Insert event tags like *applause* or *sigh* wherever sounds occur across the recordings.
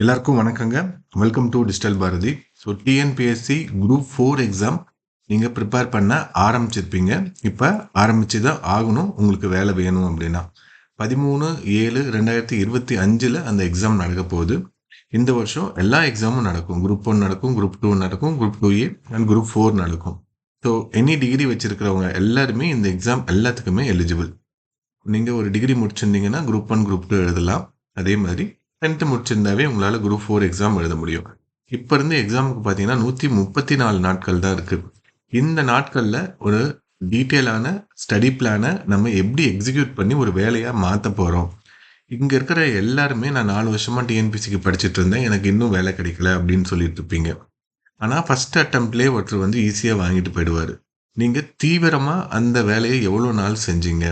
எல்லாருக்கும் வணக்கங்க. Welcome to digital Bharathi so TNPSC group four exam நீங்கள் ப்ரிப்பேர் பண்ண ஆரம்பிச்சிருப்பீங்க. இப்போ ஆரம்பித்து தான் ஆகணும். உங்களுக்கு வேலை வேணும் அப்படின்னா. பதிமூணு ஏழு ரெண்டாயிரத்தி இருபத்தி அஞ்சில் அந்த எக்ஸாம் நடக்க போகுது. இந்த வருஷம் எல்லா எக்ஸாமும் நடக்கும். குரூப் ஒன் நடக்கும் குரூப் டூ நடக்கும் group two A and group four நடக்கும். ஸோ எனி டிகிரி வச்சுருக்கிறவங்க எல்லாருமே இந்த எக்ஸாம் எல்லாத்துக்குமே எலிஜிபிள் நீங்கள் ஒரு டிகிரி முடிச்சிருந்தீங்கன்னா குரூப் ஒன் குரூப் டூ எழுதலாம். அதே மாதிரி டென்த்து முடிச்சிருந்தாவே உங்களால் குரூப் ஃபோர் எக்ஸாம் எழுத முடியும். இப்போ இருந்து எக்ஸாமுக்கு பார்த்தீங்கன்னா நூற்றி முப்பத்தி நாலு நாட்கள் தான் இருக்குது இந்த நாட்களில் ஒரு டீட்டெயிலான ஸ்டடி பிளானை நம்ம எப்படி எக்ஸிக்யூட் பண்ணி ஒரு வேலையாக மாற்ற போகிறோம் இங்கே இருக்கிற எல்லாருமே நான் நாலு வருஷமாக டிஎன்பிசிக்கு படிச்சுட்டு இருந்தேன். எனக்கு இன்னும் வேலை கிடைக்கல அப்படின்னு சொல்லிட்டு இருப்பீங்க. ஆனால் ஃபஸ்ட் அட்டம்ப்ட்லேயே ஒருத்தர் வந்து ஈஸியாக வாங்கிட்டு போயிடுவார். நீங்கள் தீவிரமாக அந்த வேலையை எவ்வளோ நாள் செஞ்சீங்க?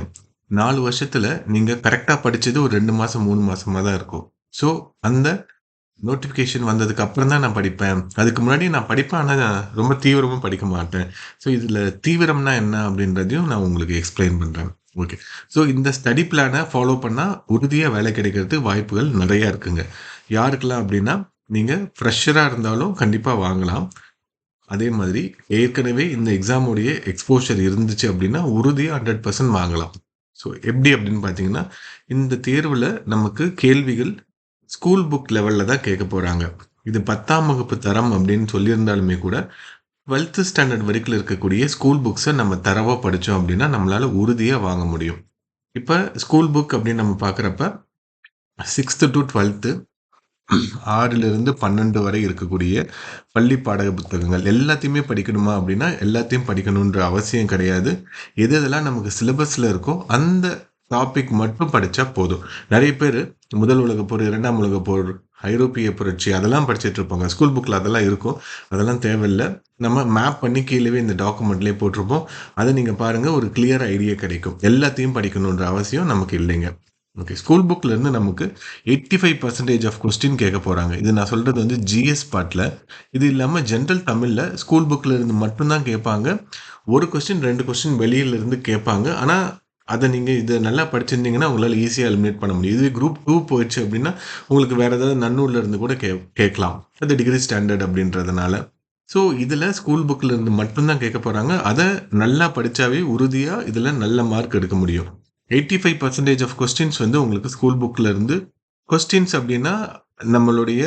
நாலு வருஷத்தில் நீங்கள் கரெக்டாக படித்தது ஒரு ரெண்டு மாதம் மூணு மாதமாக தான் இருக்கும். ஸோ அந்த நோட்டிஃபிகேஷன் வந்ததுக்கு அப்புறம் தான் நான் படிப்பேன். அதுக்கு முன்னாடி நான் படிப்பேன் ஆனால் நான் ரொம்ப தீவிரமாக படிக்க மாட்டேன். ஸோ இதில் தீவிரம்னா என்ன அப்படின்றதையும் நான் உங்களுக்கு எக்ஸ்பிளைன் பண்ணுறேன் ஓகே ஸோ இந்த ஸ்டடி பிளானை ஃபாலோ பண்ணால் உறுதியாக வேலை கிடைக்கிறது வாய்ப்புகள் நிறையா இருக்குங்க. யாருக்கெல்லாம் அப்படின்னா நீங்கள் ஃப்ரெஷராக இருந்தாலும் கண்டிப்பாக வாங்கலாம். அதே மாதிரி ஏற்கனவே இந்த எக்ஸாமுடைய எக்ஸ்போஷர் இருந்துச்சு அப்படின்னா உறுதியாக ஹண்ட்ரட் பர்சன்ட் வாங்கலாம். ஸோ எப்படி அப்படின்னு பார்த்தீங்கன்னா இந்த தேர்வில் நமக்கு கேள்விகள் ஸ்கூல் புக் லெவலில் தான் கேட்க போகிறாங்க இது பத்தாம் வகுப்பு தரம் அப்படின்னு சொல்லியிருந்தாலுமே கூட டுவெல்த்து ஸ்டாண்டர்ட் வரைக்கும் இருக்கக்கூடிய ஸ்கூல் புக்ஸை நம்ம தரவாக படித்தோம் அப்படின்னா நம்மளால் உறுதியாக வாங்க முடியும். இப்போ ஸ்கூல் புக் அப்படின்னு நம்ம பார்க்குறப்ப சிக்ஸ்த்து டு டுவெல்த்து ஆறிலிருந்து பன்னெண்டு வரை இருக்கக்கூடிய பள்ளி பாடக புத்தகங்கள் எல்லாத்தையுமே படிக்கணுமா அப்படின்னா எல்லாத்தையும் படிக்கணுன்ற அவசியம் கிடையாது. எது எதெல்லாம் நமக்கு சிலபஸில் இருக்கோ அந்த டாபிக் மட்டும் படித்தா போதும். நிறைய பேர் முதல் உலகப் போர் இரண்டாம் உலகப் போர் ஐரோப்பிய புரட்சி அதெல்லாம் படிச்சுட்டு இருப்பாங்க. ஸ்கூல் புக்கில் அதெல்லாம் இருக்கும். அதெல்லாம் தேவையில்லை. நம்ம மேப் பண்ணி கீழே இந்த டாக்குமெண்ட்லேயே போட்டிருப்போம். அதை நீங்கள் பாருங்கள் ஒரு கிளியர் ஐடியா கிடைக்கும். எல்லாத்தையும் படிக்கணுன்ற அவசியம் நமக்கு இல்லைங்க. ஓகே ஸ்கூல் புக்கில் இருந்து நமக்கு eighty five percentage of question கேட்க போகிறாங்க இது நான் சொல்கிறது வந்து ஜிஎஸ் பாட்டில் இது இல்லாமல் ஜென்ரல் தமிழில் ஸ்கூல் புக்கில் இருந்து மட்டும்தான் கேட்பாங்க. ஒரு கொஸ்டின் ரெண்டு கொஸ்டின் வெளியிலேருந்து கேட்பாங்க. ஆனால் அதை நீங்கள் இதை நல்லா படிச்சிருந்தீங்கன்னா உங்களால் ஈஸியாக எலிமினேட் பண்ண முடியும். இதுவே குரூப் டூ போயிடுச்சு அப்படின்னா உங்களுக்கு வேறு ஏதாவது நன்னூரில் இருந்து கூட கே கேட்கலாம். அது டிகிரி ஸ்டாண்டர்ட் அப்படின்றதுனால. ஸோ இதில் ஸ்கூல் புக்கில் இருந்து மட்டும்தான் கேட்க போகிறாங்க அதை நல்லா படித்தாவே உறுதியாக இதில் நல்ல மார்க் எடுக்க முடியும். Eighty five percentage of questions வந்து உங்களுக்கு ஸ்கூல் புக்கில் இருந்து கொஸ்டின்ஸ் அப்படின்னா நம்மளுடைய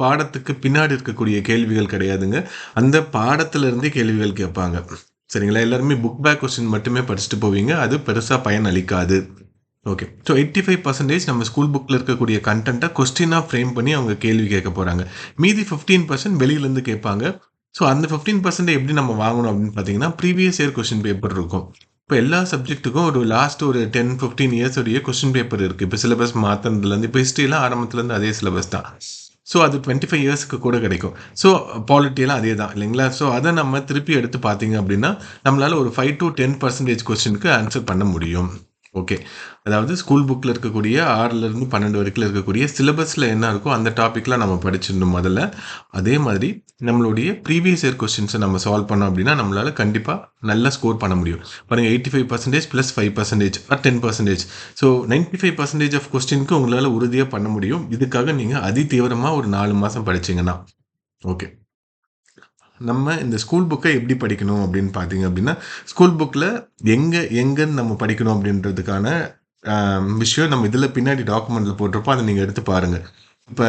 பாடத்துக்கு பின்னாடி இருக்கக்கூடிய கேள்விகள் கிடையாதுங்க. அந்த பாடத்திலிருந்தே கேள்விகள் கேட்பாங்க. சரிங்களா? எல்லாருமே புக் பேக் கொஸ்டின் மட்டுமே படிச்சுட்டு போவீங்க. அது பெருசாக பயன் அளிக்காது. Okay so eighty five percentage நம்ம ஸ்கூல் புக்கில் இருக்கக்கூடிய கண்டென்ட்டை கொஸ்டினாக ஃப்ரேம் பண்ணி அவங்க கேள்வி கேட்க போகிறாங்க மீதி ஃபிஃப்டீன் பர்சன்ட் வெளியிலேருந்து கேட்பாங்க. ஸோ அந்த ஃபிஃப்டீன் பர்சன்ட் எப்படி நம்ம வாங்கணும் அப்படின்னு பார்த்தீங்கன்னா ப்ரீவியஸ் இயர் கொஸ்டின் பேப்பர் இருக்கும். இப்போ எல்லா சப்ஜெக்ட்டுக்கும் ஒரு லாஸ்ட் ஒரு டென் ஃபிஃப்டீன் இயர்ஸ் உடைய கொஸ்டின் பேப்பர் இருக்குது இப்போ சிலபஸ் மாற்றினதுலேருந்து இப்போ ஹிஸ்ட்ரிலாம் ஆரம்பத்துலேருந்து அதே சிலபஸ் தான். ஸோ அது டுவெண்ட்டி ஃபைவ் இயர்ஸ்க்கு கூட கிடைக்கும். ஸோ பாலிட்டியெல்லாம் அதே தான் இல்லைங்களா? ஸோ அதை நம்ம திருப்பி எடுத்து பார்த்தீங்க அப்படின்னா நம்மளால் ஒரு ஃபைவ் டு டென் பர்சன்டேஜ் கொஸ்டினுக்கு ஆன்சர் பண்ண முடியும். ஓகே அதாவது ஸ்கூல் புக்கில் இருக்கக்கூடிய ஆறுலேருந்து பன்னெண்டு வரைக்கும் இருக்கக்கூடிய சிலபஸில் என்ன இருக்கோ அந்த டாப்பிக்லாம் நம்ம படிச்சிடணும் முதல்ல. அதே மாதிரி நம்மளுடைய ப்ரீவியஸ் இயர் கொஸ்டின்ஸை நம்ம சால்வ் பண்ணோம் அப்படின்னா நம்மளால் கண்டிப்பாக நல்லா ஸ்கோர் பண்ண முடியும். பாருங்கள் eighty five percentage plus five percentage or ten percentage so ninety five percentage of கொஸ்டினுக்கு உங்களால் உறுதியாக பண்ண முடியும். இதுக்காக நீங்கள் அதி தீவிரமாக ஒரு நாலு மாதம் படிச்சிங்கன்னா. ஓகே நம்ம இந்த ஸ்கூல் புக்கை எப்படி படிக்கணும் அப்படின்னு பார்த்தீங்க அப்படின்னா ஸ்கூல் புக்கில் எங்கே எங்கேன்னு நம்ம படிக்கணும் அப்படின்றதுக்கான விஷயம் நம்ம இதில் பின்னாடி டாக்குமெண்ட்டில் போட்டிருப்போம். அதை நீங்கள் எடுத்து பாருங்கள் இப்போ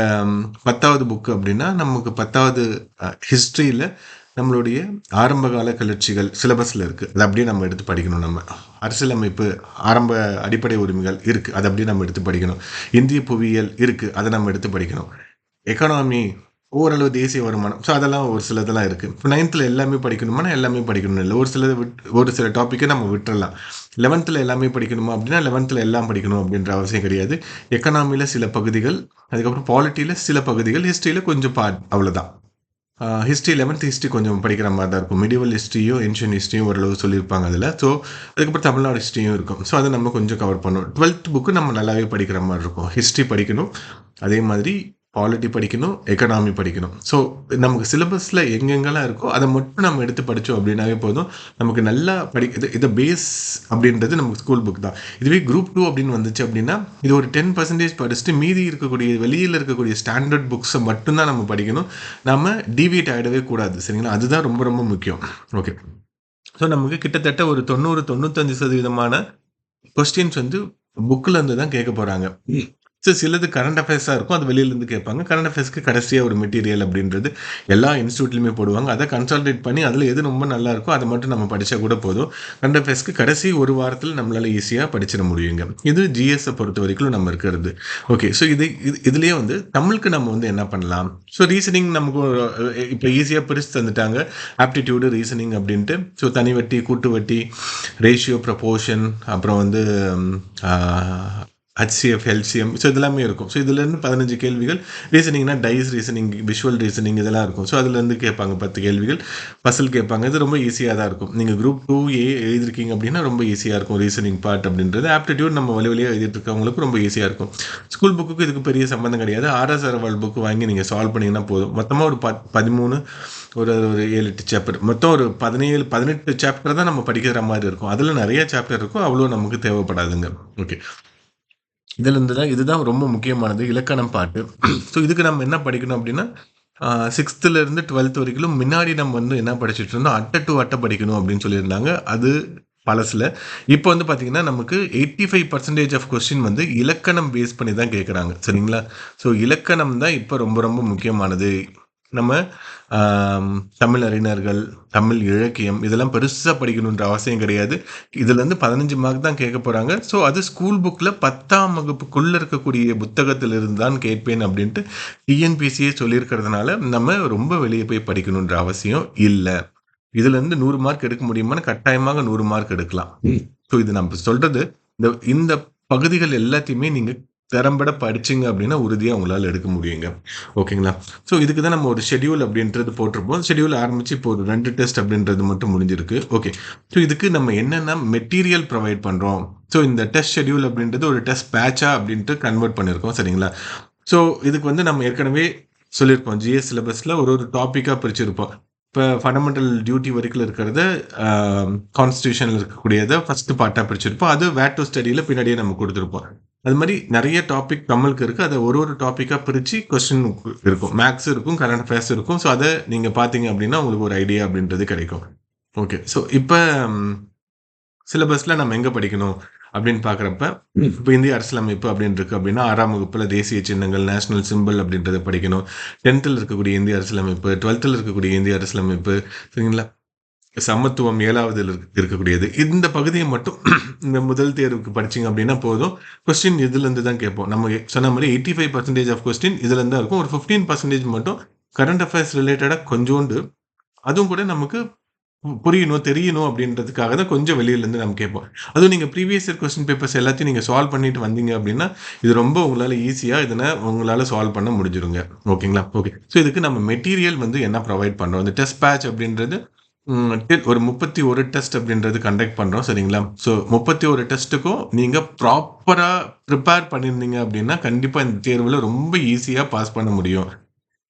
பத்தாவது புக்கு அப்படின்னா நமக்கு பத்தாவது ஹிஸ்ட்ரியில் நம்மளுடைய ஆரம்பகால கிளர்ச்சிகள் சிலபஸில் இருக்குது அதை அப்படியே நம்ம எடுத்து படிக்கணும் நம்ம. அரசியலமைப்பு ஆரம்ப அடிப்படை உரிமைகள் இருக்குது அதை அப்படியே நம்ம எடுத்து படிக்கணும். இந்திய புவியியல் இருக்குது அதை நம்ம எடுத்து படிக்கணும். எக்கனாமி ஓரளவு தேசிய வருமானம். ஸோ அதெல்லாம் ஒரு சிலதெல்லாம் இருக்குது இப்போ நைன்த்தில் எல்லாமே படிக்கணுமானா எல்லாமே படிக்கணும் இல்லை. ஒரு சில விட் ஒரு சில டாப்பிக்கை நம்ம விட்டுறலாம். லெவன்த்தில் எல்லாமே படிக்கணுமா அப்படின்னா லெவன்த்தில் எல்லாம் படிக்கணும் அப்படின்ற அவசியம் கிடையாது. எக்கனாமியில் சில பகுதிகள் அதுக்கப்புறம் பாலிட்டியில் சில பகுதிகள் ஹிஸ்ட்ரியில் கொஞ்சம் பார்ட் அவ்வளோதான் ஹிஸ்ட்ரி லெவன்த் ஹிஸ்ட்ரி கொஞ்சம் படிக்கிற மாதிரி தான் இருக்கும். மிடிவல் ஹிஸ்ட்ரியும் ஏன்ஷியன் ஹிஸ்ட்ரியும் ஓரளவு சொல்லியிருப்பாங்க அதில். ஸோ அதுக்கப்புறம் தமிழ்நாடு ஹிஸ்ட்ரியும் இருக்கும். ஸோ அதை நம்ம கொஞ்சம் கவர் பண்ணணும் டுவெல்த் புக்கு நம்ம நல்லாவே படிக்கிற மாதிரி இருக்கும். ஹிஸ்ட்ரி படிக்கணும். அதே மாதிரி பாலிட்டி படிக்கணும் எக்கனாமி படிக்கணும். ஸோ நமக்கு சிலபஸில் எங்கெங்கெல்லாம் இருக்கோ அதை மட்டும் நம்ம எடுத்து படித்தோம் அப்படின்னாவே போதும். நமக்கு நல்லா படி இது இதை பேஸ் அப்படின்றது நமக்கு ஸ்கூல் புக் தான். இதுவே குரூப் டூ அப்படின்னு வந்துச்சு அப்படின்னா இது ஒரு டென் பர்சன்டேஜ் படிச்சுட்டு மீதி இருக்கக்கூடிய வெளியில் இருக்கக்கூடிய ஸ்டாண்டர்ட் புக்ஸை மட்டும்தான் நம்ம படிக்கணும். நம்ம டிவியேட் ஆகிடவே கூடாது சரிங்களா? அதுதான் ரொம்ப ரொம்ப முக்கியம். ஓகே ஸோ நமக்கு கிட்டத்தட்ட ஒரு தொண்ணூறு தொண்ணூத்தஞ்சு சதவீதமான கொஸ்டின்ஸ் வந்து புக்கில் இருந்து தான் கேட்க போகிறாங்க ஸோ சிலது கரண்ட் அஃபேர்ஸாக இருக்கும் அது வெளியிலேருந்து கேட்பாங்க. கரண்ட் அஃபேர்ஸ்க்கு கடைசியாக ஒரு மெட்டீரியல் அப்படின்றது எல்லா இன்ஸ்டியூட்லையுமே போடுவாங்க. அதை கன்சால்டேட் பண்ணி அதில் எது ரொம்ப நல்லா இருக்கோ அதை மட்டும் நம்ம படித்தா கூட போதும். கரண்ட் அஃபேர்ஸ்க்கு கடைசி ஒரு வாரத்தில் நம்மளால் ஈஸியாக படிச்சிட முடியுங்க. இது ஜிஎஸ்ஸை பொறுத்த வரைக்கும் நம்ம இருக்கிறது. ஓகே ஸோ இது இது இதுலேயே வந்து தமிழுக்கு நம்ம வந்து என்ன பண்ணலாம்? ஸோ ரீசனிங் நமக்கு இப்போ ஈஸியாக பிரித்து தந்துட்டாங்க. ஆப்டிடியூடு ரீசனிங் அப்படின்ட்டு. ஸோ தனி வட்டி கூட்டு வட்டி ரேஷியோ ப்ரப்போர்ஷன் அப்புறம் வந்து ஹச்சிஎஃப் எல்சிஎம் ஸோ இதெல்லாமே இருக்கும். ஸோ இதுலேருந்து பதினஞ்சு கேள்விகள். ரீசனிங்னா டைஸ் ரீசனிங் விஷுவல் ரீசனிங் இதெல்லாம் இருக்கும். ஸோ அதுலேருந்து கேட்பாங்க பத்து கேள்விகள். பசில் கேட்பாங்க. இது ரொம்ப ஈஸியாக தான் இருக்கும். நீங்கள் குரூப் டூ ஏ எழுதிருக்கீங்க அப்படின்னா ரொம்ப ஈஸியாக இருக்கும் ரீசனிங் பார்ட் அப்படின்றது. ஆப்டிடியூட் நம்ம வழி வழியாக எழுதிட்டு இருக்கவங்களுக்கு ரொம்ப ஈஸியாக இருக்கும். ஸ்கூல் புக்குக்கு இதுக்கு பெரிய சம்மந்தம் கிடையாது. ஆர்எஸ் அரவால் புக்கு வாங்கி நீங்கள் சால்வ் பண்ணிங்கன்னா போதும். மொத்தமாக ஒரு பத் பதிமூணு ஒரு ஒரு ஏழு எட்டு சாப்டர் மொத்தம் ஒரு பதினேழு பதினெட்டு சாப்டர் தான் நம்ம படிக்கிற மாதிரி இருக்கும். அதில் நிறைய சாப்டர் இருக்கும். அவ்வளோ நமக்கு தேவைப்படாதுங்க. ஓகே இதுலேருந்து இருந்து தான் இதுதான் ரொம்ப முக்கியமானது இலக்கணம் பாட்டு. ஸோ இதுக்கு நம்ம என்ன படிக்கணும் அப்படின்னா சிக்ஸ்த்துலேருந்து டுவெல்த் வரைக்கும் முன்னாடி நம்ம வந்து என்ன படிச்சுட்டு இருந்தோம் அட்டை டு அட்டை படிக்கணும் அப்படின்னு சொல்லியிருந்தாங்க. அது பழசில். இப்போ வந்து பார்த்தீங்கன்னா நமக்கு eighty five percentage of question வந்து இலக்கணம் பேஸ் பண்ணி தான் கேட்குறாங்க சரிங்களா? ஸோ இலக்கணம் தான் இப்போ ரொம்ப ரொம்ப முக்கியமானது. நம்ம தமிழ் அறிஞர்கள் தமிழ் இலக்கியம் இதெல்லாம் பெருசாக படிக்கணுன்ற அவசியம் கிடையாது. இதுலேருந்து பதினஞ்சு மார்க் தான் கேட்க போகிறாங்க ஸோ அது ஸ்கூல் புக்கில் பத்தாம் வகுப்புக்குள்ளே இருக்கக்கூடிய புத்தகத்திலிருந்து தான் கேட்பேன் அப்படின்ட்டு டிஎன்பிசியே சொல்லியிருக்கிறதுனால நம்ம ரொம்ப வெளியே போய் படிக்கணுன்ற அவசியம் இல்லை. இதுலேருந்து நூறு மார்க் எடுக்க முடியுமான்னு கட்டாயமாக நூறு மார்க் எடுக்கலாம். ஸோ இது நம்ம சொல்கிறது இந்த இந்த பகுதிகள் எல்லாத்தையுமே நீங்கள் திறம்பட படிச்சிங்க அப்படின்னா உறுதியாக உங்களால் எடுக்க முடியுங்க. ஓகேங்களா? ஸோ இதுக்கு தான் நம்ம ஒரு ஷெடியூல் அப்படின்றது போட்டிருப்போம். ஷெடியூல் ஆரம்பித்து இப்போ ஒரு ரெண்டு டெஸ்ட் அப்படின்றது மட்டும் முடிஞ்சிருக்கு. ஓகே ஸோ இதுக்கு நம்ம என்னென்ன மெட்டீரியல் ப்ரொவைட் பண்ணுறோம் ஸோ இந்த டெஸ்ட் ஷெடியூல் அப்படின்றது ஒரு டெஸ்ட் பேட்சா அப்படின்ட்டு கன்வெர்ட் பண்ணியிருக்கோம் சரிங்களா? ஸோ இதுக்கு வந்து நம்ம ஏற்கனவே சொல்லியிருப்போம். ஜிஎஸ் சிலபஸில் ஒரு ஒரு டாப்பிக்காக பிரிச்சிருப்போம். இப்போ ஃபண்டமெண்டல் டியூட்டி வரைக்கும் இருக்கிறத கான்ஸ்டியூஷனில் இருக்கக்கூடியதை ஃபஸ்ட்டு பார்ட்டாக பிரிச்சிருப்போம். அது வேட் டு ஸ்டடியில் பின்னாடியே நம்ம கொடுத்துருப்போம். அது மாதிரி நிறைய டாபிக் தமிழுக்கு இருக்குது அதை ஒரு ஒரு டாப்பிக்காக பிரித்து கொஸ்டின் இருக்கும். மேக்ஸ் இருக்கும் கரண்ட் அஃபேர்ஸ் இருக்கும். ஸோ அதை நீங்கள் பார்த்தீங்க அப்படின்னா உங்களுக்கு ஒரு ஐடியா அப்படின்றது கிடைக்கும். ஓகே ஸோ இப்போ சிலபஸில் நம்ம எங்கே படிக்கணும் அப்படின்னு பார்க்குறப்ப இப்போ இந்திய அரசியலமைப்பு அப்படின்னு இருக்கு அப்படின்னா ஆறாம் வகுப்பில் தேசிய சின்னங்கள் நேஷனல் சிம்பிள் அப்படின்றத படிக்கணும். டென்த்தில் இருக்கக்கூடிய இந்திய அரசியலமைப்பு டுவெல்த்தில் இருக்கக்கூடிய இந்திய அரசியலமைப்பு சரிங்களா? சமத்துவம் ஏழாவதில் இருக்கக்கூடியது. இந்த பகுதியை மட்டும் *clears throat* இந்த முதல் தேர்வுக்கு படிச்சிங்க அப்படின்னா போதும். கொஸ்டின் இதுலேருந்து தான் கேட்போம். நம்ம சொன்ன மாதிரி eighty five percentage of question இதுலேருந்து தான் இருக்கும். ஒரு ஃபிஃப்டீன் பர்சன்டேஜ் மட்டும் கரண்ட் அஃபேர்ஸ் ரிலேட்டடாக கொஞ்சோண்டு அதுவும் கூட நமக்கு புரியணும் தெரியணும் அப்படின்றதுக்காக தான் கொஞ்சம் வெளியிலேருந்து நம்ம கேட்போம். அதுவும் நீங்கள் ப்ரீவியஸ் இயர் கொஸ்டின் பேப்பர்ஸ் எல்லாத்தையும் நீங்கள் சால்வ் பண்ணிட்டு வந்தீங்க அப்படின்னா இது ரொம்ப உங்களால் ஈஸியாக இதனை உங்களால் சால்வ் பண்ண முடிஞ்சிருங்க. ஓகேங்களா ஓகே ஸோ இதுக்கு நம்ம மெட்டீரியல் வந்து என்ன ப்ரொவைட் பண்ணுறோம் இந்த டெஸ்ட் பேட்ச் அப்படின்றது ஒரு முப்பத்தி ஒரு டெஸ்ட் அப்படின்றது கண்டக்ட் பண்ணுறோம் சரிங்களா? ஸோ முப்பத்தி ஒரு டெஸ்ட்டுக்கும் நீங்கள் ப்ராப்பராக ப்ரிப்பேர் பண்ணியிருந்தீங்க அப்படின்னா கண்டிப்பாக இந்த தேர்வில் ரொம்ப ஈஸியாக பாஸ் பண்ண முடியும்.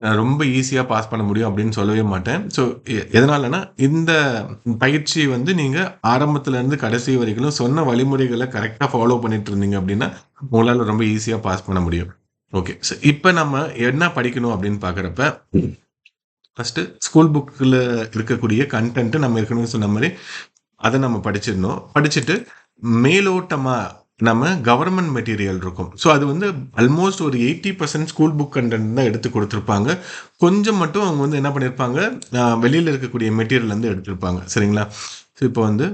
ரொம்ப ஈஸியாக பாஸ் பண்ண முடியும் அப்படின்னு சொல்லவே மாட்டேன். ஸோ எதனாலனா இந்த பயிற்சி வந்து நீங்கள் ஆரம்பத்துலேருந்து கடைசி வரைக்கும் சொன்ன வழிமுறைகளை கரெக்டாக ஃபாலோ பண்ணிட்டு இருந்தீங்க அப்படின்னா உங்களால் ரொம்ப ஈஸியாக பாஸ் பண்ண முடியும். ஓகே ஸோ இப்போ நம்ம என்ன படிக்கணும் அப்படின்னு பார்க்குறப்ப ஃபஸ்ட்டு ஸ்கூல் புக்கில் இருக்கக்கூடிய கண்டென்ட்டு நம்ம ஏற்கனவே சொன்ன மாதிரி அதை நம்ம படிச்சிடணும். படிச்சுட்டு மேலோட்டமாக நம்ம கவர்மெண்ட் மெட்டீரியல் இருக்கும். ஸோ அது வந்து ஆல்மோஸ்ட் ஒரு eighty percent school book content தான் எடுத்து கொடுத்துருப்பாங்க. கொஞ்சம் மட்டும் அவங்க வந்து என்ன பண்ணியிருப்பாங்க வெளியில் இருக்கக்கூடிய மெட்டீரியல் வந்து எடுத்திருப்பாங்க. சரிங்களா? ஸோ இப்போ வந்து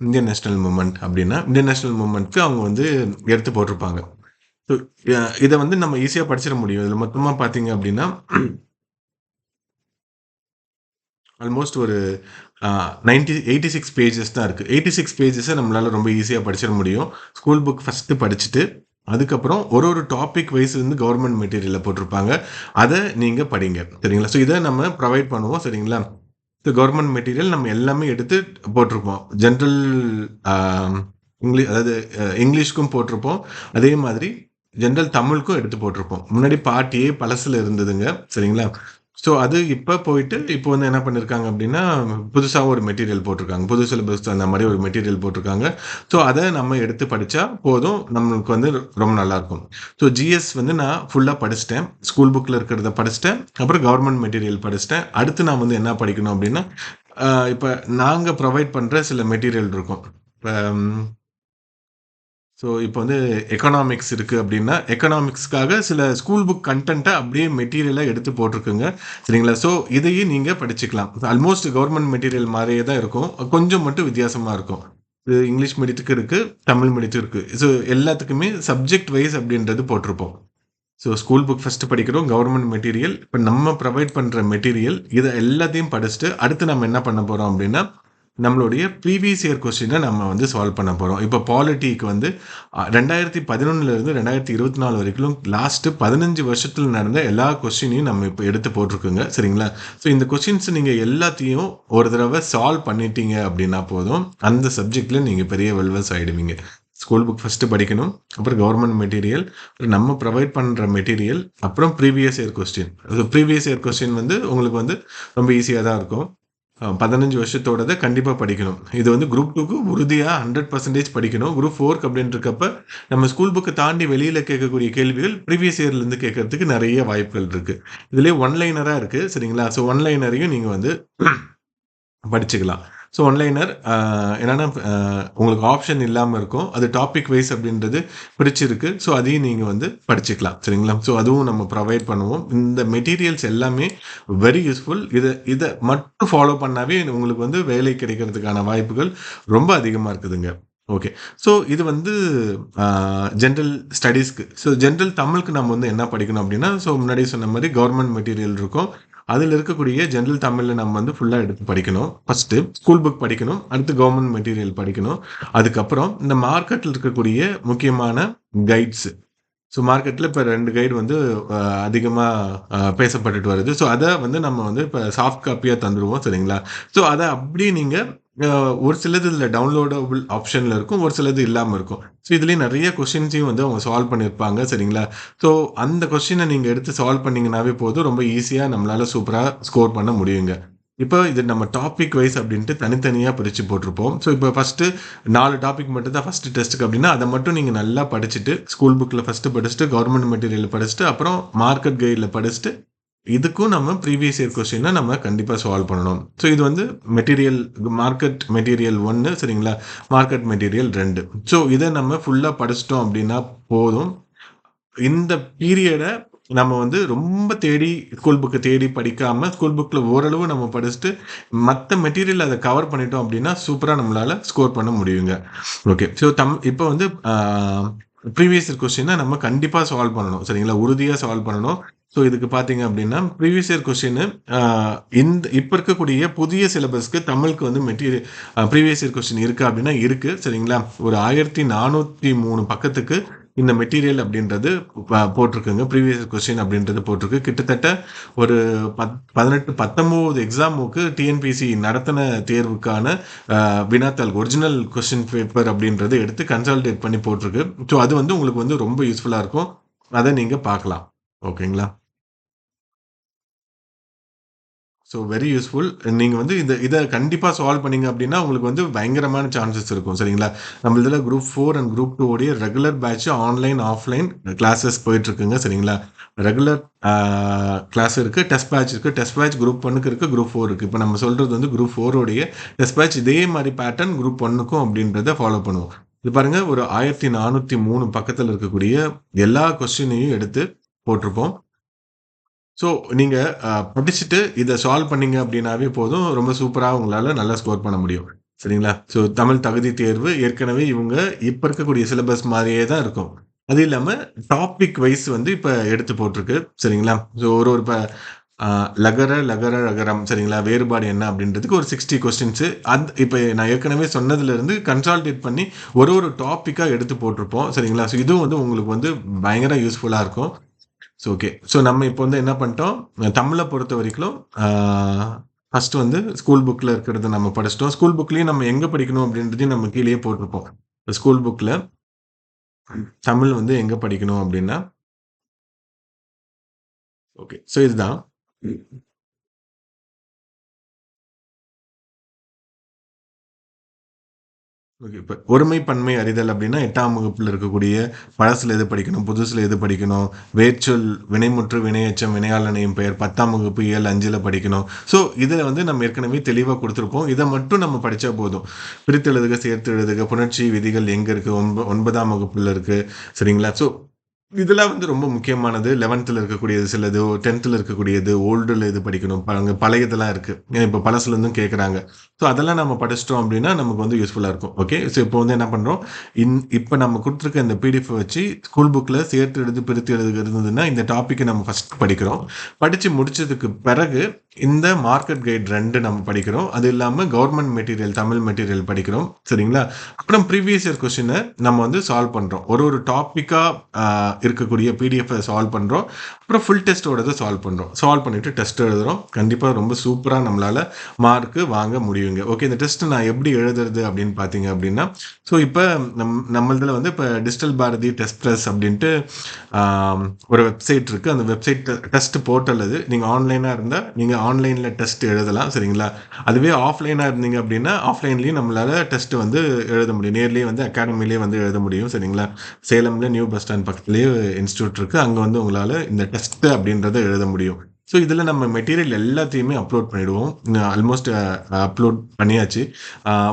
இந்தியன் நேஷ்னல் மூமெண்ட் அப்படின்னா இந்தியன் நேஷ்னல் மூமெண்ட்க்கு அவங்க வந்து எடுத்து போட்டிருப்பாங்க. ஸோ இதை வந்து நம்ம ஈஸியாக படிச்சிட முடியும். இதில் மொத்தமாக பார்த்தீங்க அப்படின்னா ஆல்மோஸ்ட் ஒரு நைன்டி எயிட்டி சிக்ஸ் பேஜஸ் தான் இருக்குது எயிட்டி சிக்ஸ் பேஜஸை நம்மளால் ரொம்ப ஈஸியாக படிச்சிட முடியும். ஸ்கூல் புக் ஃபஸ்ட்டு படிச்சுட்டு அதுக்கப்புறம் ஒரு ஒரு டாபிக் வைஸ் வந்து கவர்மெண்ட் மெட்டீரியலில் போட்டிருப்பாங்க. அதை நீங்கள் படிங்க. சரிங்களா? ஸோ இதை நம்ம ப்ரொவைட் பண்ணுவோம். சரிங்களா? ஸோ கவர்மெண்ட் மெட்டீரியல் நம்ம எல்லாமே எடுத்து போட்டிருப்போம். ஜென்ரல் இங்கிலீஷ் அதாவது இங்கிலீஷ்க்கும் போட்டிருப்போம். அதே மாதிரி ஜென்ரல் தமிழுக்கும் எடுத்து போட்டிருப்போம். முன்னாடி பார்ட் ஏ இருந்ததுங்க. சரிங்களா? ஸோ அது இப்போ போயிட்டு இப்போ வந்து என்ன பண்ணியிருக்காங்க அப்படின்னா புதுசாக ஒரு மெட்டீரியல் போட்டிருக்காங்க. புது சிலபஸ் அந்த மாதிரி ஒரு மெட்டீரியல் போட்டிருக்காங்க. ஸோ அதை நம்ம எடுத்து படித்தா போதும். நம்மளுக்கு வந்து ரொம்ப நல்லாயிருக்கும். ஸோ ஜிஎஸ் வந்து நான் ஃபுல்லாக படிச்சிட்டேன். ஸ்கூல் புக்கில் இருக்கிறத படிச்சிட்டேன். அப்புறம் கவர்மெண்ட் மெட்டீரியல் படிச்சிட்டேன். அடுத்து நான் வந்து என்ன படிக்கணும் அப்படின்னா இப்போ நாங்கள் ப்ரொவைட் பண்ணுற சில மெட்டீரியல் இருக்கும். இப்போ ஸோ இப்போ வந்து எக்கனாமிக்ஸ் இருக்குது அப்படின்னா எக்கனாமிக்ஸ்க்காக சில ஸ்கூல் புக் கண்டென்ட்டை அப்படியே மெட்டீரியலாக எடுத்து போட்டிருக்குங்க. சரிங்களா? ஸோ இதையும் நீங்கள் படிச்சுக்கலாம். ஆல்மோஸ்ட் கவர்மெண்ட் மெட்டீரியல் மாதிரியே தான் இருக்கும். கொஞ்சம் மட்டும் வித்தியாசமாக இருக்கும். இது இங்கிலீஷ் மீடியத்துக்கு இருக்குது தமிழ் மீடியத்துக்கு இருக்குது ஸோ எல்லாத்துக்குமே சப்ஜெக்ட் வைஸ் அப்படின்றது போட்டிருப்போம். ஸோ ஸ்கூல் புக் ஃபஸ்ட்டு படிக்கிறோம் கவர்மெண்ட் மெட்டீரியல் இப்போ நம்ம ப்ரொவைட் பண்ணுற மெட்டீரியல் இதை எல்லாத்தையும் படிச்சுட்டு அடுத்து நம்ம என்ன பண்ண போகிறோம் அப்படின்னா நம்மளுடைய ப்ரீவியஸ் இயர் கொஸ்டினை நம்ம வந்து சால்வ் பண்ண போகிறோம் இப்போ பாலிட்டிக்கு வந்து ரெண்டாயிரத்தி பதினொன்னுலேருந்து ரெண்டாயிரத்தி இருபத்தி நாலு வரைக்கும் லாஸ்ட்டு பதினஞ்சு வருஷத்தில் நடந்த எல்லா கொஸ்டினையும் நம்ம இப்போ எடுத்து போட்டிருக்குங்க. சரிங்களா? ஸோ இந்த கொஸ்டின்ஸ் நீங்கள் எல்லாத்தையும் ஒரு தடவை சால்வ் பண்ணிட்டீங்க அப்படின்னா போதும். அந்த சப்ஜெக்டில் நீங்கள் பெரிய வெல்வஸ் ஆகிடுவீங்க ஸ்கூல் புக் ஃபஸ்ட்டு படிக்கணும் அப்புறம் கவர்மெண்ட் மெட்டீரியல் நம்ம ப்ரொவைட் பண்ணுற மெட்டீரியல் அப்புறம் previous year question previous year question வந்து உங்களுக்கு வந்து ரொம்ப ஈஸியாக தான் இருக்கும். பதினஞ்சு வருஷத்தோடதை கண்டிப்பாக படிக்கணும். இது வந்து குரூப் டூக்கு உறுதியாக ஹண்ட்ரட் பர்சன்டேஜ் படிக்கணும். குரூப் ஃபோர்க்கு அப்படின்றக்கப்ப நம்ம ஸ்கூல் புக்கை தாண்டி வெளியில் கேட்கக்கூடிய கேள்விகள் ப்ரீவியஸ் இயர்லேருந்து கேட்கறதுக்கு நிறைய வாய்ப்புகள் இருக்குது இதுலேயே ஒன்லைனராக இருக்குது சரிங்களா? ஸோ ஒன்லைனரையும் நீங்கள் வந்து *clears throat* படிச்சுக்கலாம். ஸோ ஒன்லைனர் என்னென்னா உங்களுக்கு ஆப்ஷன் இல்லாமல் இருக்கும். அது டாபிக் வைஸ் அப்படின்றது பிடிச்சிருக்கு ஸோ அதையும் நீங்கள் வந்து படிச்சுக்கலாம். சரிங்களா? ஸோ அதுவும் நம்ம ப்ரொவைட் பண்ணுவோம். இந்த மெட்டீரியல்ஸ் எல்லாமே வெரி யூஸ்ஃபுல் இதை இதை மட்டும் ஃபாலோ பண்ணாவே உங்களுக்கு வந்து வேலை கிடைக்கிறதுக்கான வாய்ப்புகள் ரொம்ப அதிகமாக இருக்குதுங்க. ஓகே ஸோ இது வந்து ஜென்ரல் ஸ்டடீஸ்க்கு ஸோ ஜென்ரல் தமிழுக்கு நம்ம வந்து என்ன படிக்கணும் அப்படின்னா ஸோ முன்னாடி சொன்ன மாதிரி கவர்மெண்ட் மெட்டீரியல் இருக்கும். அதில் இருக்கக்கூடிய ஜென்ரல் தமிழில் நம்ம வந்து ஃபுல்லாக எடுத்து படிக்கணும். ஃபஸ்ட்டு ஸ்கூல் புக் படிக்கணும். அடுத்து கவர்மெண்ட் மெட்டீரியல் படிக்கணும். அதுக்கப்புறம் இந்த மார்க்கெட்டில் இருக்கக்கூடிய முக்கியமான கைட்ஸ் ஸோ மார்க்கெட்டில் இப்போ ரெண்டு கைடு வந்து அதிகமாக பேசப்பட்டுட்டு வருது. ஸோ அதை வந்து நம்ம வந்து இப்போ சாஃப்ட் காப்பியாக தந்துடுவோம் சரிங்களா? ஸோ அதை அப்படியே நீங்கள் ஒரு சிலது இதில் டவுன்லோடபுள் ஆப்ஷனில் இருக்கும் ஒரு சிலது இல்லாமல் இருக்கும். ஸோ இதுலேயும் நிறைய கொஷின்ஸையும் வந்து அவங்க சால்வ் பண்ணியிருப்பாங்க சரிங்களா? ஸோ அந்த கொஷினை நீங்கள் எடுத்து சால்வ் பண்ணிங்கனாவே போதும் ரொம்ப ஈஸியாக நம்மளால் சூப்பராக ஸ்கோர் பண்ண முடியுங்க. இப்போ இது நம்ம டாபிக் வைஸ் அப்படின்ட்டு தனித்தனியாக பிரித்து போட்டிருப்போம். ஸோ இப்போ ஃபஸ்ட்டு நாலு டாபிக் மட்டும் தான் ஃபஸ்ட்டு டெஸ்ட்டுக்கு அப்படின்னா அதை மட்டும் நீங்கள் நல்லா படிச்சுட்டு ஸ்கூல் புக்கில் ஃபஸ்ட்டு படிச்சுட்டு கவர்மெண்ட் மெட்டீரியல் படிச்சுட்டு அப்புறம் மார்க்கெட் கைடில் படிச்சுட்டு இதுக்கும் நம்ம ப்ரீவியஸ் இயர் கொஸ்டினை நம்ம கண்டிப்பாக சால்வ் பண்ணணும். ஸோ இது வந்து மெட்டீரியல் மார்க்கெட் மெட்டீரியல் ஒன்று சரிங்களா? மார்க்கெட் மெட்டீரியல் ரெண்டு. ஸோ இதை நம்ம ஃபுல்லாக படிச்சிட்டோம் அப்படின்னா போதும். இந்த பீரியடை நம்ம வந்து ரொம்ப தேடி ஸ்கூல் புக்கு தேடி படிக்காமல் ஸ்கூல் புக்கில் ஓரளவு நம்ம படிச்சுட்டு மற்ற மெட்டீரியல் அதை கவர் பண்ணிட்டோம் அப்படின்னா சூப்பராக நம்மளால் ஸ்கோர் பண்ண முடியுங்க. ஓகே ஸோ தம் இப்போ வந்து ப்ரீவியஸ் இயர் கொஸ்டினை நம்ம கண்டிப்பாக சால்வ் பண்ணணும். சரிங்களா? உறுதியாக சால்வ் பண்ணணும். ஸோ இதுக்கு பார்த்தீங்க அப்படின்னா ப்ரீவியஸ் இயர் கொஸ்டின் இந்த இப்போ இருக்கக்கூடிய புதிய சிலபஸ்க்கு தமிழுக்கு வந்து மெட்டீரியல் ப்ரீவியஸ் இயர் கொஸ்டின் இருக்குது அப்படின்னா இருக்குது சரிங்களா? ஒரு ஆயிரத்தி நானூற்றி மூணு பக்கத்துக்கு இந்த மெட்டீரியல் அப்படின்றது போட்டிருக்குங்க. ப்ரீவியஸ் கொஸ்டின் அப்படின்றது போட்டிருக்கு. கிட்டத்தட்ட ஒரு பத் பதினெட்டு பத்தொம்போது எக்ஸாமுக்கு டிஎன்பிசி நடத்தின தேர்வுக்கான வினாத்தாள் ஒரிஜினல் கொஸ்டின் பேப்பர் அப்படின்றது எடுத்து கன்சல்டேட் பண்ணி போட்டிருக்கு. ஸோ அது வந்து உங்களுக்கு வந்து ரொம்ப யூஸ்ஃபுல்லாக இருக்கும். அதை நீங்கள் பார்க்கலாம். ஓகேங்களா? ஸோ வெரி யூஸ்ஃபுல் நீங்கள் வந்து இந்த இதை கண்டிப்பாக சால்வ் பண்ணீங்க அப்படின்னா உங்களுக்கு வந்து பயங்கரமான சான்சஸ் இருக்கும் சரிங்களா? நம்ம இதில் group four and group two உடைய regular batch online offline classes போயிட்டுருக்குங்க சரிங்களா? ரெகுலர் கிளாஸ் இருக்குது டெஸ்ட் பேட்ச் இருக்குது டெஸ்ட் பேட்ச் குரூப் ஒன்னுக்கு இருக்குது குரூப் ஃபோர் இருக்குது இப்போ நம்ம சொல்கிறது வந்து குரூப் ஃபோரோடைய டெஸ்ட் பேட்ச் இதே மாதிரி பேட்டர்ன் குரூப் ஒன்னுக்கும் அப்படின்றத ஃபாலோ பண்ணுவோம். இது பாருங்கள் ஒரு ஆயிரத்தி நானூற்றி மூணு பக்கத்தில் இருக்கக்கூடிய எல்லா கொஸ்டினையும் எடுத்து போட்டிருப்போம். ஸோ நீங்கள் படிச்சுட்டு இதை சால்வ் பண்ணீங்க அப்படின்னாவே போதும். ரொம்ப சூப்பராக உங்களால் நல்லா ஸ்கோர் பண்ண முடியும். சரிங்களா? ஸோ தமிழ் தகுதி தேர்வு ஏற்கனவே இவங்க இப்போ இருக்கக்கூடிய சிலபஸ் மாதிரியே தான் இருக்கும். அது இல்லாமல் டாபிக் வைஸ் வந்து இப்போ எடுத்து போட்டிருக்கு. சரிங்களா? ஸோ ஒரு ஒரு இப்போ லகர லகர லகரம் சரிங்களா? வேறுபாடு என்ன அப்படின்றதுக்கு ஒரு சிக்ஸ்டி கொஸ்டின்ஸு அந் இப்போ நான் ஏற்கனவே சொன்னதுலேருந்து கன்சால்டேட் பண்ணி ஒரு ஒரு டாப்பிக்காக எடுத்து போட்டிருப்போம். சரிங்களா? ஸோ இதுவும் வந்து உங்களுக்கு வந்து பயங்கர யூஸ்ஃபுல்லாக இருக்கும். ஸோ ஓகே ஸோ நம்ம இப்போ வந்து என்ன பண்ணிட்டோம்? தமிழை பொறுத்த வரைக்கும் ஃபஸ்ட்டு வந்து ஸ்கூல் புக்கில் இருக்கிறத நம்ம படிச்சிட்டோம். ஸ்கூல் புக்லேயும் நம்ம எங்கே படிக்கணும் அப்படின்றதையும் நம்ம கீழேயே போட்டிருப்போம். ஸ்கூல் புக்கில் தமிழ் வந்து எங்கே படிக்கணும் அப்படின்னா ஓகே ஸோ இதுதான். ஓகே இப்போ ஒருமை பன்மை அறிதல் அப்படின்னா எட்டாம் வகுப்பில் இருக்கக்கூடிய பழசில் எது படிக்கணும் புதுசில் எது படிக்கணும் வேர்ச்சொல் வினைமுற்று வினையச்சம் வினையாளனையும் பெயர் பத்தாம் வகுப்பு ஏழு அஞ்சில் படிக்கணும். ஸோ இதில் வந்து நம்ம ஏற்கனவே தெளிவாக கொடுத்துருப்போம் இதை மட்டும் நம்ம படித்தா போதும். பிரித்து எழுதுக சேர்த்து எழுதுக புணர்ச்சி விதிகள் எங்கே இருக்குது ஒன்ப ஒன்பதாம் வகுப்பில் இருக்குது சரிங்களா? ஸோ இதெல்லாம் வந்து ரொம்ப முக்கியமானது. லெவன்த்தில் இருக்கக்கூடியது சிலது டென்த்தில் இருக்கக்கூடியது ஓல்டில் இது படிக்கணும். அங்கே பழையதெல்லாம் இருக்குது இப்போ பழசுலேருந்தும் கேட்குறாங்க ஸோ அதெல்லாம் நம்ம படிச்சிட்டோம் அப்படின்னா நமக்கு வந்து யூஸ்ஃபுல்லாக இருக்கும். ஓகே ஸோ இப்போ வந்து என்ன பண்ணுறோம் இன் இப்போ நம்ம கொடுத்துருக்க இந்த பிடிஎஃப் வச்சு ஸ்கூல் புக்கில் சேர்த்து எழுது பிரித்து எழுது இருந்ததுன்னா இந்த டாப்பிக்கை நம்ம ஃபஸ்ட் படிக்கிறோம். படித்து முடிச்சதுக்கு பிறகு இந்த மார்க்கெட் கைட் ரெண்டு நம்ம படிக்கிறோம். அது இல்லாமல் கவர்மெண்ட் மெட்டீரியல் தமிழ் மெட்டீரியல் படிக்கிறோம். சரிங்களா? அப்புறம் ப்ரீவியஸ் இயர் கொஸ்டினை நம்ம வந்து சால்வ் பண்ணுறோம் ஒரு ஒரு டாப்பிக்காக இருக்கக்கூடிய பிடிஎஃப் சால்வ் பண்ணுறோம் அப்புறம் ஃபுல் டெஸ்ட்டோடதை சால்வ் பண்ணுறோம் சால்வ் பண்ணிவிட்டு டெஸ்ட் எழுதுகிறோம் கண்டிப்பாக ரொம்ப சூப்பராக நம்மளால் மார்க்கு வாங்க முடியுங்க. ஓகே இந்த டெஸ்ட் நான் எப்படி எழுதுறது அப்படின்னு பார்த்தீங்க அப்படின்னா ஸோ இப்போ நம் நம்மளதில் வந்து இப்போ டிஜிட்டல் பாரதி டெஸ்ட் ப்ளஸ் அப்படின்ட்டு ஒரு வெப்சைட் இருக்குது அந்த வெப்சைட் டெஸ்ட் போர்ட்டல் அது. நீங்கள் ஆன்லைனாக இருந்தால் நீங்கள் ஆன்லைனில் டெஸ்ட் எழுதலாம் சரிங்களா? அதுவே ஆஃப்லைனாக இருந்தீங்க அப்படின்னா ஆஃப்லைன்லேயும் நம்மளால் டெஸ்ட் வந்து எழுத முடியும். நேர்லேயே வந்து அகாடமிலேயே வந்து எழுத முடியும் சரிங்களா? சேலமில் நியூ பஸ் ஸ்டாண்ட் பக்கத்துலேயே இன்ஸ்டியூட் இருக்குது அங்கே வந்து உங்களால் இந்த டெஸ்ட்டு அப்படின்றத எழுத முடியும். ஸோ இதில் நம்ம மெட்டீரியல் எல்லாத்தையுமே அப்லோட் பண்ணிவிடுவோம் ஆல்மோஸ்ட் அப்லோட் பண்ணியாச்சு.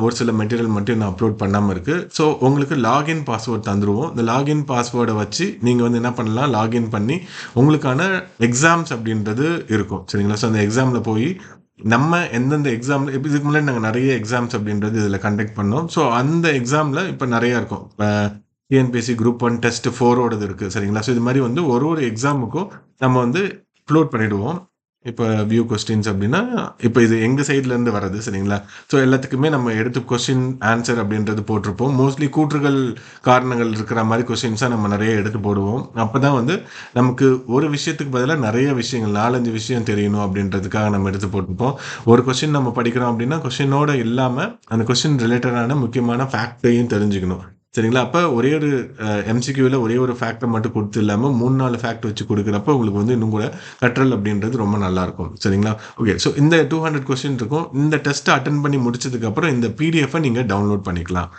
ஒரு சில மெட்டீரியல் மட்டும் இன்னும் அப்லோட் பண்ணாமல் இருக்குது ஸோ உங்களுக்கு லாகின் பாஸ்வேர்ட் தந்துடுவோம் இந்த லாகின் பாஸ்வேர்டை வச்சு நீங்கள் வந்து என்ன பண்ணலாம்? லாகின் பண்ணி உங்களுக்கான எக்ஸாம்ஸ் அப்படின்றது இருக்கும். சரிங்களா? ஸோ அந்த எக்ஸாமில் போய் நம்ம எந்தெந்த எக்ஸாமில் இப்போ இதுக்கு முன்னாடி நாங்கள் நிறைய எக்ஸாம்ஸ் அப்படின்றது இதில் கண்டக்ட் பண்ணோம். ஸோ அந்த எக்ஸாமில் இப்போ நிறையா இருக்கும். இப்போ டிஎன்பிஎஸ்சி குரூப் ஒன் டெஸ்ட் ஃபோரோடது இருக்குது சரிங்களா? ஸோ இது மாதிரி வந்து ஒரு ஒரு எக்ஸாமுக்கும் நம்ம வந்து அப்லோட் பண்ணிடுவோம். இப்போ வியூ கொஸ்டின்ஸ் அப்படின்னா இப்போ இது எங்கள் சைட்லேருந்து வர்றது சரிங்களா? ஸோ எல்லாத்துக்குமே நம்ம எடுத்து கொஸ்டின் ஆன்சர் அப்படின்றது போட்டிருப்போம். மோஸ்ட்லி கூற்றுகள் காரணங்கள் இருக்கிற மாதிரி கொஸ்டின்ஸாக நம்ம நிறைய எடுத்து போடுவோம். அப்போ தான் வந்து நமக்கு ஒரு விஷயத்துக்கு பதிலாக நிறைய விஷயங்கள் நாலஞ்சு விஷயம் தெரியணும் அப்படின்றதுக்காக நம்ம எடுத்து போட்டிருப்போம். ஒரு கொஸ்டின் நம்ம படிக்கிறோம் அப்படின்னா கொஸ்டினோட இல்லாமல் அந்த கொஸ்டின் ரிலேட்டடான முக்கியமான ஃபேக்டையும் தெரிஞ்சுக்கணும். சரிங்களா? அப்போ ஒரே ஒரு எம்சிக்யூவில் ஒரே ஒரு ஃபேக்டை மட்டும் கொடுத்து இல்லாமல் மூணு நாலு ஃபேக்ட் வச்சு கொடுக்குறப்ப உங்களுக்கு வந்து இன்னும் கூட கற்றல் அப்படின்றது ரொம்ப நல்லாயிருக்கும் சரிங்களா? ஓகே ஸோ இந்த டூ ஹண்ட்ரட் கொஸ்டின் இருக்கும். இந்த டெஸ்ட்டை அட்டன் பண்ணி முடிச்சதுக்கப்புறம் இந்த பிடிஎஃபை நீங்கள் டவுன்லோட் பண்ணிக்கலாம்.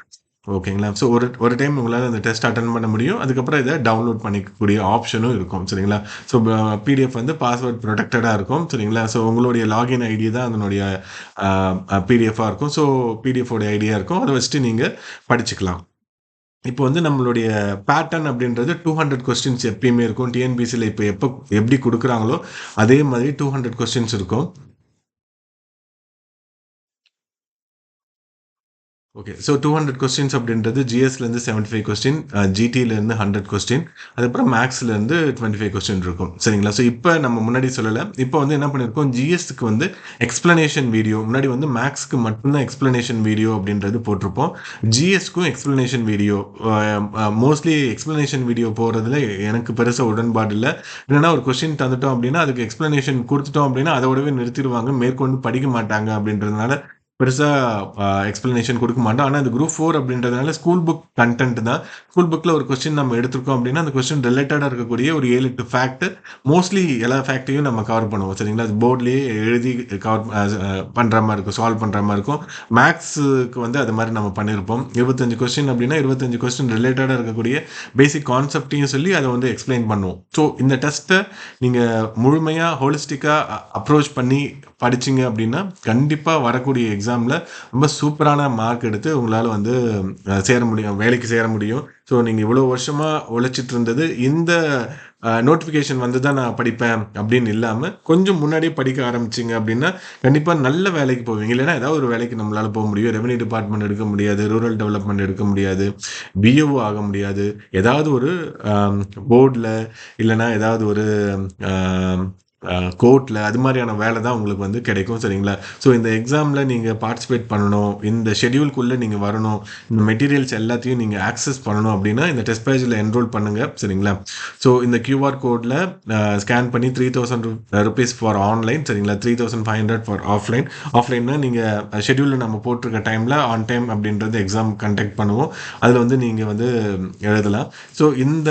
ஓகேங்களா? ஸோ ஒரு ஒரு டைம் உங்களால் அந்த டெஸ்ட் அட்டன் பண்ண முடியும். அதுக்கப்புறம் இதை டவுன்லோட் பண்ணிக்கக்கூடிய ஆப்ஷனும் இருக்கும். சரிங்களா? ஸோ பிடிஎஃப் வந்து பாஸ்வேர்ட் ப்ரொடெக்டடாக இருக்கும். சரிங்களா? ஸோ உங்களுடைய லாகின் ஐடி தான் அதனுடைய பிடிஎஃபாக இருக்கும். ஸோ பிடிஎஃபோடைய ஐடியா இருக்கும். அதை வச்சுட்டு நீங்கள் படிச்சுக்கலாம். இப்போ வந்து நம்மளுடைய பேட்டர்ன் அப்படின்றது டூ ஹண்ட்ரட் கொஸ்டின்ஸ் எப்பயுமே இருக்கும். டிஎன்பிசியில் இப்போ எப்போ எப்படி கொடுக்குறாங்களோ அதே மாதிரி டூ ஹண்ட்ரட் கொஸ்டின்ஸ் இருக்கும். Okay so two hundred questions அப்படின்றது ஜிஎஸ்லேருந்து செவன்ட்டி ஃபைவ் கொஸ்டின் ஜிடிலேருந்து ஹண்ட்ரட் கொஸ்டின் அதுக்கப்புறம் மேக்ஸ்லேருந்து டுவெண்ட்டி ஃபைவ் கொஸ்டின் இருக்கும். சரிங்களா? ஸோ இப்போ நம்ம முன்னாடி சொல்லலை. இப்போ வந்து என்ன பண்ணியிருக்கோம் ஜிஎஸ்க்கு வந்து எக்ஸ்ப்ளனேஷன் வீடியோ முன்னாடி வந்து மேக்ஸ்க்கு மட்டும்தான் எக்ஸ்ப்ளனேஷன் வீடியோ அப்படின்றது போட்டிருப்போம். ஜிஎஸ்க்கும் explanation video mostly explanation video போகிறதுல எனக்கு பெருசாக உடன்பாடு இல்லை. இல்லைன்னா ஒரு கொஸ்டின் தந்துட்டோம் அப்படின்னா அதுக்கு எக்ஸ்ப்ளனேஷன் கொடுத்துட்டோம் அப்படின்னா அதோடவே நிறுத்திடுவாங்க மேற்கொண்டு படிக்க மாட்டாங்க அப்படின்றதுனால பெருசாக எக்ஸ்ப்ளனேஷன் கொடுக்க மாட்டோம். ஆனால் இந்த குரூப் ஃபோர் அப்படின்றதுனால ஸ்கூல் புக் கண்டென்ட் தான். ஸ்கூல் புக்கில் ஒரு கொஸ்டின் நம்ம எடுத்திருக்கோம் அப்படின்னா அந்த கொஸ்டின் ரிலேட்டடாக இருக்கக்கூடிய ஒரு ஏழு எட்டு ஃபேக்ட் மோஸ்ட்லி எல்லா ஃபேக்ட்டையும் நம்ம கவர் பண்ணுவோம். சரிங்களா? அது போர்ட்லேயே எழுதி கவர் பண்ணுற மாதிரி இருக்கும் சால்வ் பண்ணுற மாதிரி இருக்கும். மேக்ஸுக்கு வந்து அது மாதிரி நம்ம பண்ணியிருப்போம். இருபத்தஞ்சு கொஸ்டின் அப்படின்னா இருபத்தஞ்சு கொஸ்டின் ரிலேட்டடாக இருக்கக்கூடிய பேசிக் கான்செப்டையும் சொல்லி அதை வந்து எக்ஸ்பிளைன் பண்ணுவோம். ஸோ இந்த டெஸ்ட்டை நீங்கள் முழுமையாக ஹோலிஸ்டிக்காக அப்ரோச் பண்ணி படிச்சீங்க அப்படின்னா கண்டிப்பாக வரக்கூடிய எக்ஸாம் எக்ஸாமில் ரொம்ப சூப்பரான மார்க் எடுத்து உங்களால் வந்து சேர முடியும் வேலைக்கு சேர முடியும். ஸோ நீங்கள் இவ்வளோ வருஷமாக உழைச்சிட்டு இருந்தது இந்த நோட்டிஃபிகேஷன் வந்து தான் நான் படிப்பேன் அப்படின்னு இல்லாமல் கொஞ்சம் முன்னாடியே படிக்க ஆரம்பிச்சிங்க அப்படின்னா கண்டிப்பாக நல்ல வேலைக்கு போவீங்க. இல்லைன்னா ஏதாவது ஒரு வேலைக்கு நம்மளால் போக முடியும். ரெவன்யூ டிபார்ட்மெண்ட் எடுக்க முடியாது ரூரல் டெவலப்மெண்ட் எடுக்க முடியாது பிஓ ஆக முடியாது. ஏதாவது ஒரு போர்டில் இல்லைன்னா ஏதாவது ஒரு கோர்ட்டில் அது மாதிரியான வேலை தான் உங்களுக்கு வந்து கிடைக்கும் சரிங்களா? ஸோ இந்த எக்ஸாமில் நீங்கள் பார்ட்டிசிபேட் பண்ணணும் இந்த ஷெடியூல்குள்ளே நீங்கள் வரணும் இந்த மெட்டீரியல்ஸ் எல்லாத்தையும் நீங்கள் ஆக்சஸ் பண்ணணும் அப்படின்னா இந்த டெஸ்ட் பேஜில் என்ரோல் பண்ணுங்கள் சரிங்களா? ஸோ இந்த கியூஆர் கோடில் ஸ்கேன் பண்ணி three thousand rupees for online சரிங்களா? Three thousand five hundred for offline ஆஃப்லைன்னா நீங்கள் ஷெடியூலில் நம்ம போட்டிருக்க டைமில் ஆன் டைம் அப்படின்றது எக்ஸாம் கண்டக்ட் பண்ணுவோம். அதில் வந்து நீங்கள் வந்து எழுதலாம். ஸோ இந்த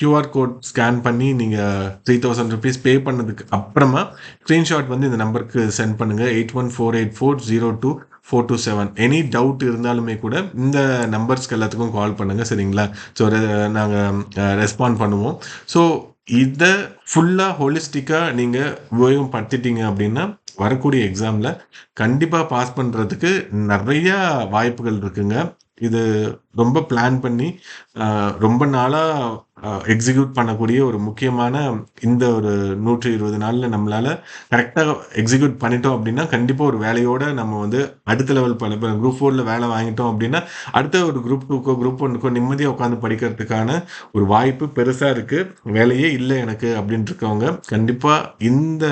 கியூஆர் கோட் ஸ்கேன் பண்ணி நீங்கள் த்ரீ தௌசண்ட் ருபீஸ் பே பண்ணதுக்கு அப்புறமா ஸ்க்ரீன்ஷாட் வந்து இந்த நம்பருக்கு சென்ட் பண்ணுங்கள் eight one four eight four zero two four two seven any doubt இருந்தாலுமே கூட இந்த நம்பர்ஸ்க்கு எல்லாத்துக்கும் கால் பண்ணுங்கள் சரிங்களா? ஸோ நாங்கள் ரெஸ்பாண்ட் பண்ணுவோம். ஸோ இதை ஃபுல்லாக ஹோலிஸ்டிக்காக நீங்கள் உபயோகப்படுத்திட்டீங்க அப்படின்னா வரக்கூடிய எக்ஸாமில் கண்டிப்பாக பாஸ் பண்ணுறதுக்கு நிறையா வாய்ப்புகள் இருக்குங்க. இது ரொம்ப பிளான் பண்ணி ரொம்ப நாளாக எக்ஸிக்யூட் பண்ணக்கூடிய ஒரு முக்கியமான இந்த ஒரு நூற்றி இருபது நாளில் நம்மளால் கரெக்டாக எக்ஸிக்யூட் பண்ணிட்டோம் அப்படின்னா கண்டிப்பாக ஒரு வேலையோடு நம்ம வந்து அடுத்த லெவல் பல குரூப் ஃபோரில் வேலை வாங்கிட்டோம் அப்படின்னா அடுத்த ஒரு குரூப் டூக்கோ குரூப் ஒன்றுக்கோ நிம்மதியாக உட்காந்து படிக்கிறதுக்கான ஒரு வாய்ப்பு பெருசாக இருக்குது வேலையே இல்லை எனக்கு அப்படின்ட்டுருக்கவங்க கண்டிப்பாக இந்த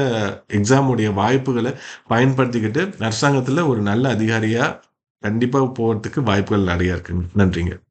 எக்ஸாமுடைய வாய்ப்புகளை பயன்படுத்திக்கிட்டு அரசாங்கத்தில் ஒரு நல்ல அதிகாரியாக கண்டிப்பாக போகிறதுக்கு வாய்ப்புகள் நிறையா இருக்குங்க. நன்றிங்க.